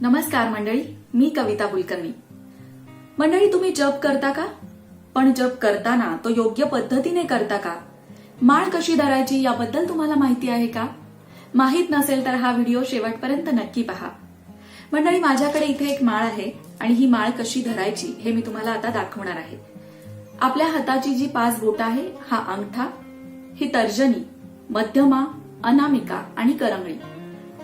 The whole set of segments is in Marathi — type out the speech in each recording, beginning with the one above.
नमस्कार मंडळी मी कविता कुलकर्णी. मंडळी तुम्ही जप करता का? पण जप करताना तो योग्य पद्धतीने करता का? माळ कशी धरायची याबद्दल तुम्हाला माहिती आहे का? माहीत नसेल तर हा व्हिडिओ शेवटपर्यंत नक्की पहा. मंडळी माझ्याकडे इथे एक माळ आहे आणि ही माळ कशी धरायची हे मी तुम्हाला आता दाखवणार आहे. आपल्या हाताची जी पाच बोट आहे हा अंगठा ही तर्जनी मध्यमा अनामिका आणि करंगळी.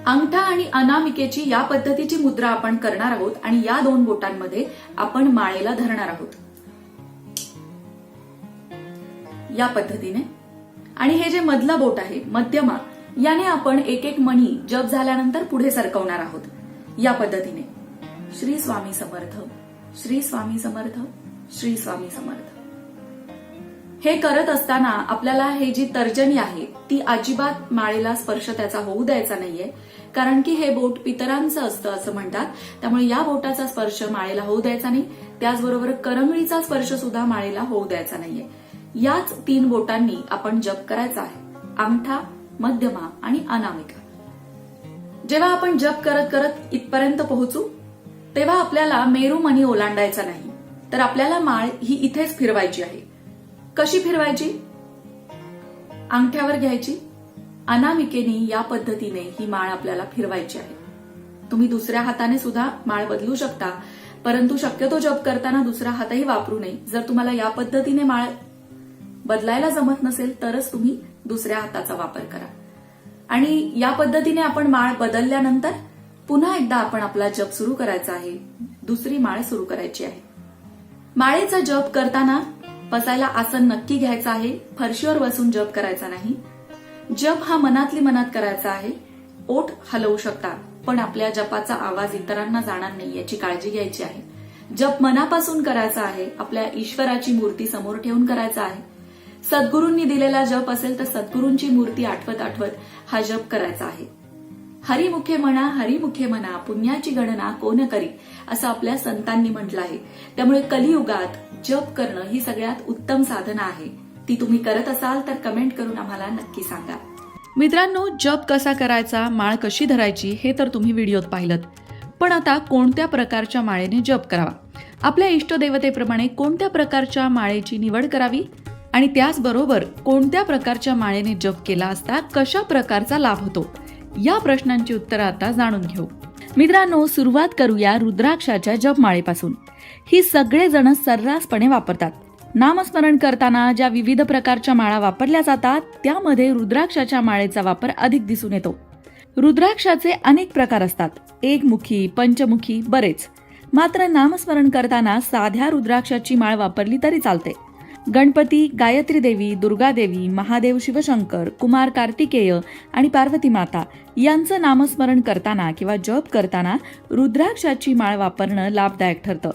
अंगठा आणि अनामिकेची या पद्धतीची मुद्रा आपण करणार आहोत आणि या दोन बोटांमध्ये आपण माळेला धरणार आहोत. या पद्धतीने. आणि हे जे मधलं बोट आहे मध्यमा याने आपण एक एक मणी जप झाल्यानंतर पुढे सरकवणार आहोत. या पद्धतीने. श्री स्वामी समर्थ श्री स्वामी समर्थ श्री स्वामी समर्थ. हे करत असताना आपल्याला हे जी तर्जनी आहे ती अजिबात माळेला स्पर्श त्याचा होऊ द्यायचा नाहीये. कारण की हे बोट पितरांचं असतं असं म्हणतात. त्यामुळे या बोटाचा स्पर्श माळेला होऊ द्यायचा नाही. त्याचबरोबर करंगळीचा स्पर्श सुद्धा माळेला होऊ द्यायचा नाहीये. याच तीन बोटांनी आपण जप करायचा आहे. अंगठा मध्यमा आणि अनामिका. जेव्हा आपण जप करत करत इथपर्यंत पोहोचू तेव्हा आपल्याला मेरू मनी ओलांडायचा नाही. तर आपल्याला माळ ही इथेच फिरवायची आहे. कशी फिरवायची? अंगठ्यावर घ्यायची. अनामिकेने या पद्धतीने ही माळ आपल्याला फिरवायची आहे. तुम्ही दुसऱ्या हाताने सुद्धा माळ बदलू शकता परंतु शक्यतो जप करताना दुसरा हातही वापरू नये. जर तुम्हाला या पद्धतीने माळ बदलायला जमत नसेल तरच तुम्ही दुसऱ्या हाताचा वापर करा. आणि या पद्धतीने आपण माळ बदलल्यानंतर पुन्हा एकदा आपण आपला जप सुरू करायचा आहे. दुसरी माळ सुरू करायची आहे. माळेचा जप करताना बसायला आसन नक्की घ्यायचं आहे फरशीवर बसून जप करायचा नाही. जप हा मनातली मनात करायचा आहे ओठ हलवू शकता पण आपल्या जपाचा आवाज इतरांना जाणार नाही याची काळजी घ्यायची आहे. जप मनापासून करायचा आहे आपल्या ईश्वराची मूर्ती समोर ठेवून करायचा आहे. सद्गुरूंनी दिलेला जप असेल तर सद्गुरूंची मूर्ती आठवत आठवत हा जप करायचा आहे. हरिमुखे म्हणा हरिमुखे म्हणा पुण्याची गणना कोण करी असं आपल्या संतांनी म्हटलं आहे. त्यामुळे कलियुगात जप करणं ही सगळ्यात उत्तम साधना आहे. ती तुम्ही करत असाल तर कमेंट करून आम्हाला नक्की सांगा. मित्रांनो जप कसा करायचा माळ कशी धरायची हे तर तुम्ही व्हिडिओत पाहिलं पण आता कोणत्या प्रकारच्या माळेने जप करावा? आपल्या इष्टदेवतेप्रमाणे कोणत्या प्रकारच्या माळेची निवड करावी? आणि त्याचबरोबर कोणत्या प्रकारच्या माळेने जप केला असता कशा प्रकारचा लाभ होतो? या प्रश्नांची उत्तरं आता जाणून घेऊ. मित्रांनो सुरुवात करूया रुद्राक्षाच्या जपमाळेपासून ही सगळेजण सर्रासपणे वापरतात. नामस्मरण करताना ज्या विविध प्रकारच्या माळा वापरल्या जातात त्यामध्ये रुद्राक्षाच्या माळेचा वापर अधिक दिसून येतो. रुद्राक्षाचे अनेक प्रकार असतात. एकमुखी पंचमुखी बरेच. मात्र नामस्मरण करताना साध्या रुद्राक्षाची माळ वापरली तरी चालते. गणपती गायत्री देवी दुर्गा देवी महादेव शिवशंकर कुमार कार्तिकेय आणि पार्वती माता यांचं नामस्मरण करताना किंवा जप करताना रुद्राक्षाची माळ वापरणं लाभदायक ठरतं.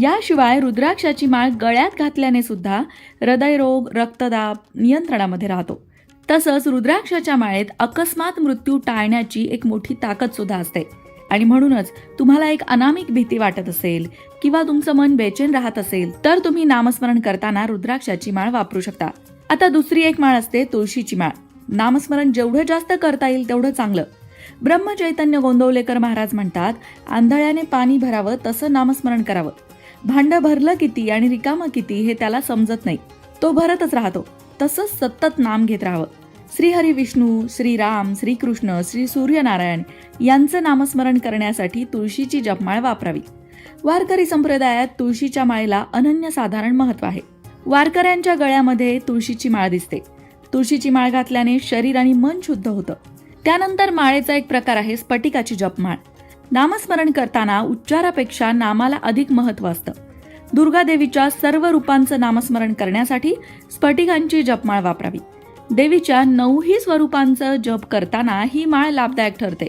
याशिवाय रुद्राक्षाची माळ गळ्यात घातल्याने सुद्धा हृदयरोग रक्तदाब नियंत्रणामध्ये राहतो. तसंच रुद्राक्षाच्या माळेत अकस्मात मृत्यू टाळण्याची एक मोठी ताकद सुद्धा असते. आणि म्हणूनच तुम्हाला एक अनामिक भीती वाटत असेल किंवा तुमचं मन बेचैन राहत असेल तर तुम्ही नामस्मरण करताना रुद्राक्षाची माळ वापरू शकता. आता दुसरी एक माळ असते तुळशीची माळ. नामस्मरण जेवढं जास्त करता येईल तेवढं चांगलं. ब्रह्मचैतन्य गोंदवलेकर महाराज म्हणतात आंधळ्याने पाणी भरावं तसं नामस्मरण करावं. भांड भरलं किती आणि रिकामं किती हे त्याला समजत नाही. तो भरतच राहतो. तसंच सतत नाम घेत राहावं. श्रीहरी विष्णू श्रीराम श्रीकृष्ण श्री सूर्यनारायण यांचं नामस्मरण करण्यासाठी तुळशीची जपमाळ वापरावी. वारकरी संप्रदायात तुळशीच्या माळेला अनन्यसाधारण महत्त्व आहे. वारकऱ्यांच्या गळ्यामध्ये तुळशीची माळ दिसते. तुळशीची माळ घातल्याने शरीर आणि मन शुद्ध होतं. त्यानंतर माळेचा एक प्रकार आहे स्फटिकाची जपमाळ. नामस्मरण करताना उच्चारापेक्षा नामाला अधिक महत्त्व असतं. दुर्गादेवीच्या सर्व रूपांचं नामस्मरण करण्यासाठी स्फटिकांची जपमाळ वापरावी. देवीच्या नऊही स्वरूपांचं जप करताना ही माळ लाभदायक ठरते.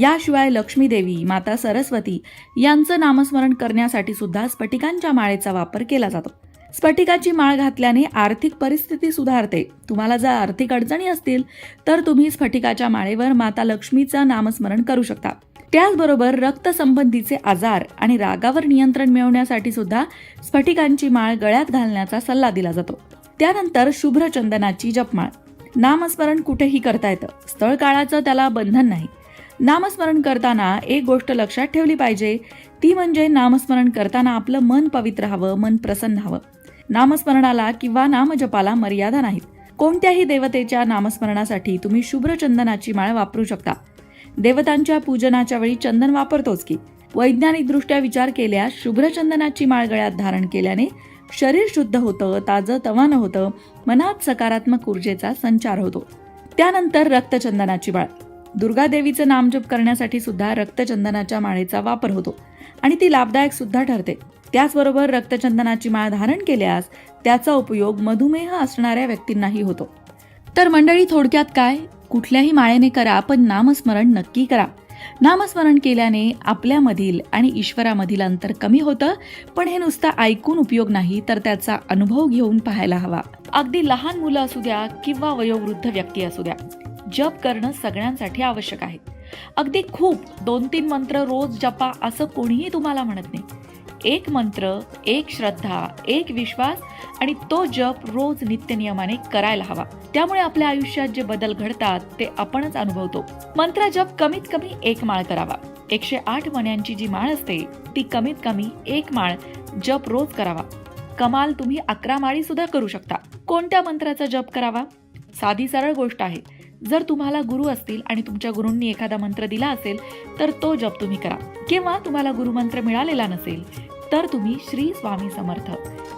याशिवाय लक्ष्मी देवी माता सरस्वती यांचं नामस्मरण करण्यासाठी सुद्धा स्फटिकांच्या माळेचा वापर केला जातो. स्फटिकाची माळ घातल्याने आर्थिक परिस्थिती सुधारते. तुम्हाला जर आर्थिक अडचणी असतील तर तुम्ही स्फटिकाच्या माळेवर माता लक्ष्मीचं नामस्मरण करू शकता. त्याचबरोबर रक्तसंबंधीचे आजार आणि रागावर नियंत्रण मिळवण्यासाठी सुद्धा स्फटिकांची माळ गळ्यात घालण्याचा सल्ला दिला जातो. त्यानंतर शुभ्र चंदनाची जपमाळ. नामस्मरण कुठेही करता येतं. स्थळ काळाचं त्याला बंधन नाही. नामस्मरण करताना एक गोष्ट लक्षात ठेवली पाहिजे. ती म्हणजे नामस्मरण करताना आपलं मन पवित्र हवं मन प्रसन्न हवं. नामस्मरणाला किंवा नामजपाला मर्यादा नाहीत. कोणत्याही देवतेच्या नामस्मरणासाठी तुम्ही शुभ्र चंदनाची माळ वापरू शकता. देवतांच्या पूजनाच्या वेळी चंदन वापरतोच की. वैज्ञानिक दृष्ट्या विचार केल्यास शुभ्र चंदनाची माळ गळ्यात धारण केल्याने शरीर शुद्ध होतं ताजं तवानं होतं मनात सकारात्मक ऊर्जेचा संचार होतो. त्यानंतर रक्तचंदनाची माळ दुर्गा देवीचं नामजप करण्यासाठी सुद्धा रक्तचंदनाच्या माळेचा वापर होतो आणि ती लाभदायक सुद्धा ठरते. त्याचबरोबर रक्तचंदनाची माळ धारण केल्यास त्याचा उपयोग मधुमेह असणाऱ्या व्यक्तींनाही होतो. तर मंडळी थोडक्यात काय? कुठल्याही माळेने करा पण नामस्मरण नक्की करा. नामस्मरण केल्याने आपल्यामधील आणि ईश्वरामधील अंतर कमी होतं पण हे नुसतं ऐकून उपयोग नाही तर त्याचा अनुभव घेऊन पाहायला हवा. अगदी लहान मुलं असू द्या किंवा वयोवृद्ध व्यक्ती असू द्या जप करणं सगळ्यांसाठी आवश्यक आहे. अगदी खूप दोन तीन मंत्र रोज जपा असं कोणीही तुम्हाला म्हणत नाही. एक मंत्र एक श्रद्धा एक विश्वास आणि तो जप रोज नित्यनियमाने करायला हवा. त्यामुळे आपल्या आयुष्यात जे बदल घडतात ते आपणच अनुभवतो. मंत्र जप कमीत कमी एक माळ करावा. एकशे आठ मण्यांची जी माळ असते ती कमीत कमी एक माळ जप रोज करावा. कमाल तुम्ही अकरा माळी सुद्धा करू शकता. कोणत्या मंत्राचा जप करावा? साधी सरळ गोष्ट आहे. जर तुम्हाला गुरु असतील आणि तुमच्या गुरूंनी एखादा मंत्र दिला असेल तर तो जप तुम्ही करा. किंवा तुम्हाला गुरुमंत्र मिळालेला नसेल तर तुम्ही श्री स्वामी समर्थ.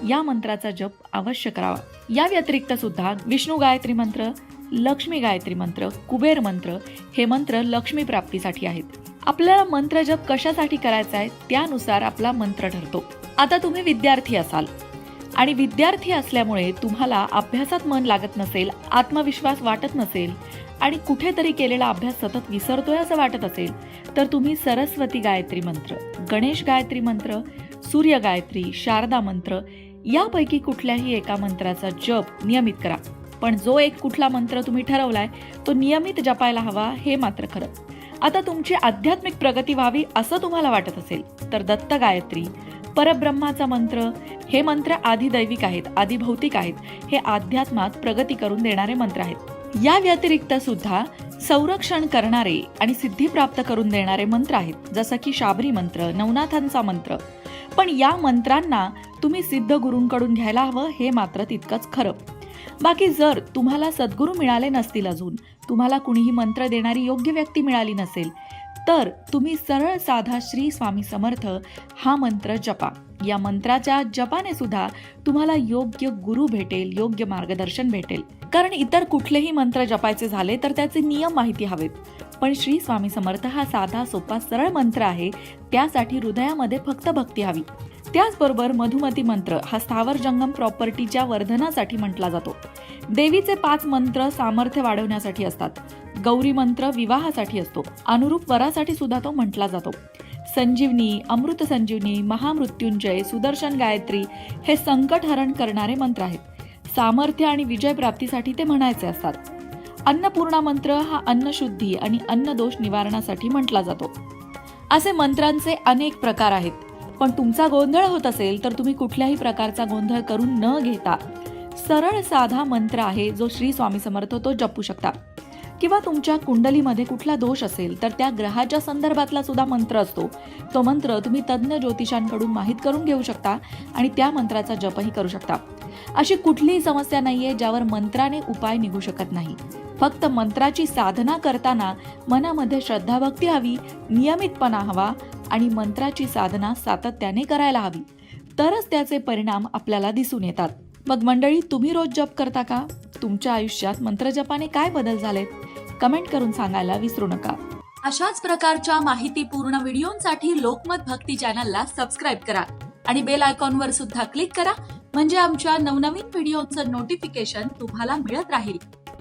या मंत्राचा जप अवश्य करावा. या व्यतिरिक्त सुद्धा विष्णू गायत्री मंत्र लक्ष्मी गायत्री मंत्र कुबेर मंत्र हे मंत्र लक्ष्मी प्राप्तीसाठी आहेत. आपल्याला मंत्र जप कशासाठी करायचा आहे? त्यानुसार आपला मंत्र ठरतो. आता तुम्ही विद्यार्थी असाल. आणि विद्यार्थी असल्यामुळे तुम्हाला अभ्यासात मन लागत नसेल आत्मविश्वास वाटत नसेल आणि कुठेतरी केलेला अभ्यास सतत विसरतोय असं वाटत असेल तर तुम्ही सरस्वती गायत्री मंत्र गणेश गायत्री मंत्र सूर्य गायत्री शारदा मंत्र यापैकी कुठल्याही एका मंत्राचा जप नियमित करा. पण जो एक कुठला मंत्र तुम्ही ठरवलाय तो नियमित जपायला हवा हे मात्र खरं. आता तुमची आध्यात्मिक प्रगती व्हावी असं तुम्हाला वाटत असेल तर दत्त गायत्री परब्रह्माचा मंत्र हे मंत्र आधिदैविक आहेत आधिभौतिक आहेत हे अध्यात्मात प्रगती करून देणारे मंत्र आहेत. या व्यतिरिक्त सुद्धा संरक्षण करणारे आणि सिद्धी प्राप्त करून देणारे मंत्र आहेत जसं की शाबरी मंत्र नवनाथांचा मंत्र. पण या मंत्रांना तुम्ही सिद्ध गुरूंकडून घ्यायला हवं हे मात्र तितकंच खरं. बाकी जर तुम्हाला सद्गुरू मिळाले नसतील अजून तुम्हाला कुणीही मंत्र देणारी योग्य व्यक्ती मिळाली नसेल तर तुम्ही सरळ साधा श्री स्वामी समर्थ हा मंत्र जपा. या मंत्राच्या जपाने सुद्धा तुम्हाला योग्य गुरु भेटेल योग्य मार्गदर्शन भेटेल. कारण इतर कुठलेही मंत्र जपायचे झाले तर त्याचे नियम माहिती हवेत. पण श्री स्वामी समर्थ हा साधा सोपा सरळ मंत्र आहे त्यासाठी हृदयामध्ये फक्त भक्ती हवी. त्याचबरोबर मधुमती मंत्र हा स्थावर जंगम प्रॉपर्टीच्या वर्धनासाठी म्हटला जातो. देवीचे पाच मंत्र सामर्थ्य वाढवण्यासाठी असतात. गौरी मंत्र विवाहासाठी असतो. अनुरूप वरासाठी सुद्धा तो म्हटला जातो. संजीवनी अमृत संजीवनी महामृत्युंजय सुदर्शन गायत्री हे संकट हरण करणारे मंत्र आहेत. सामर्थ्य आणि विजय प्राप्तीसाठी ते म्हणायचे असतात. अन्नपूर्णा मंत्र हा अन्नशुद्धी आणि अन्नदोष निवारणासाठी म्हटला जातो. असे मंत्रांचे अनेक प्रकार आहेत. पण तुमचा गोंधळ होत असेल तर तुम्ही कुठल्याही प्रकारचा गोंधळ करून न घेता सरळ साधा मंत्र आहे जो श्री स्वामी समर्थ तो जपू शकता. किंवा तुमच्या कुंडलीमध्ये कुठला दोष असेल तर त्या ग्रहाच्या संदर्भातला सुद्धा मंत्र असतो. तो मंत्र तुम्ही तज्ज्ञ ज्योतिषांकडून माहीत करून घेऊ शकता आणि त्या मंत्राचा जपही करू शकता. अशी कुठलीही समस्या नाहीये ज्यावर मंत्राने उपाय निघू शकत नाही. फक्त मंत्राची साधना करताना मनामध्ये श्रद्धाभक्ती हवी नियमितपणा हवा आणि मंत्राची साधना सातत्याने करायला हवी. तरच त्याचे परिणाम आपल्याला दिसून येतात. मग मंडळी तुम्ही रोज जप करता का? तुमच्या आयुष्यात मंत्रजपाने काय बदल झालेत? कमेंट करून सांगायला विसरू नका. अशाच प्रकारच्या माहितीपूर्ण व्हिडिओंसाठी लोकमत भक्ती चॅनलला सबस्क्राईब करा आणि बेल आयकॉनवर सुद्धा क्लिक करा म्हणजे आमच्या नवनवीन व्हिडिओचं नोटिफिकेशन तुम्हाला मिळत राहील.